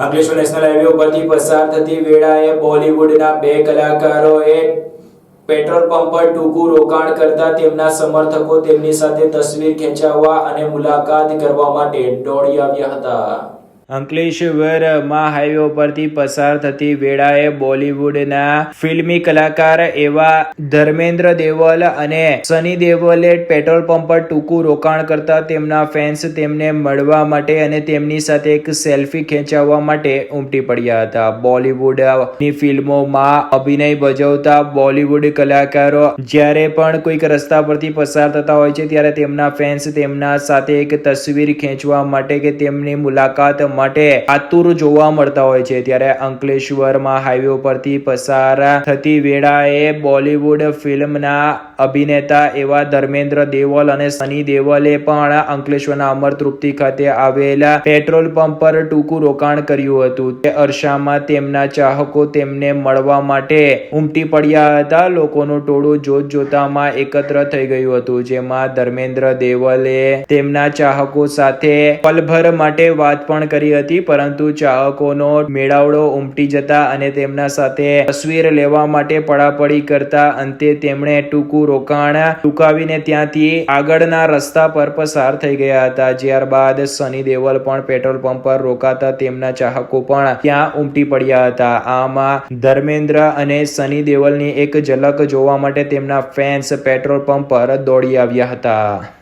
Ankleshwar national highway ઉપરથી પસાર થતી વેળાએ બોલિવૂડના બે કલાકારોએ પેટ્રોલ પંપ પર ટૂંકું રોકાણ કરતા તેમના સમર્થકો તેમની સાથે તસવીર ખેંચાવવા અને મુલાકાત કરવા માટે દોડી આવ્યા હતા. અંકલેશ્વરમાં હાઈવે ઉપરથી પસાર થતી વેળાએ બોલિવૂડના ફિલ્મી કલાકાર એવા ધર્મેન્દ્ર દેવલ અને સની દેવલે પેટ્રોલ પંપ પર ટૂંકું રોકાણ કરતા તેમના ફેન્સ તેમને મળવા માટે અને તેમની સાથે એક સેલ્ફી ખેંચાવવા માટે ઉમટી પડ્યા હતા. બોલિવૂડની ફિલ્મોમાં અભિનય ભજવતા બોલિવૂડ કલાકારો જ્યારે પણ કોઈક રસ્તા પરથી પસાર થતા હોય છે, ત્યારે તેમના ફેન્સ તેમના સાથે એક તસવીર ખેંચવા માટે કે તેમની મુલાકાત માટે આતુર જોવા મળતા હોય છે. ત્યારે અંકલેશ્વરમાં હાઈવે ઉપરથી પસાર થતી વેળાએ બોલિવૂડ ફિલ્મના અભિનેતા એવા ધર્મેન્દ્ર દેવલ અને સની દેવલે પણ અંકલેશ્વરના અમર તૃપ્તિ ખાતે આવેલા પેટ્રોલ પંપ પર ટૂંકું રોકાણ કર્યું હતું. તે અરસામાં તેમના ચાહકો તેમને મળવા માટે ઉમટી પડ્યા હતા. લોકોનું ટોળું જોત જોતામાં એકત્ર થઈ ગયું હતું. જેમાં ધર્મેન્દ્ર દેવલે તેમના ચાહકો સાથે પલભર માટે વાત પણ કરી હતી, પરંતુ ચાહકોનો મેળાવડો ઉમટી જતા અને તેમના સાથે તસવીર લેવા માટે પડાપડી કરતા અંતે તેમણે ટૂંકું રોકાણ ટૂંકાવીને ત્યાંથી આગળના રસ્તા પર પસાર થઈ ગયા હતા. ત્યારબાદ સની દેવલ પણ પેટ્રોલ પંપ પર રોકાતા તેમના ચાહકો પણ ત્યાં ઉમટી પડ્યા હતા. આમાં ધર્મેન્દ્ર અને સની દેવલની એક ઝલક જોવા માટે તેમના ફેન્સ પેટ્રોલ પંપ પર દોડી આવ્યા હતા.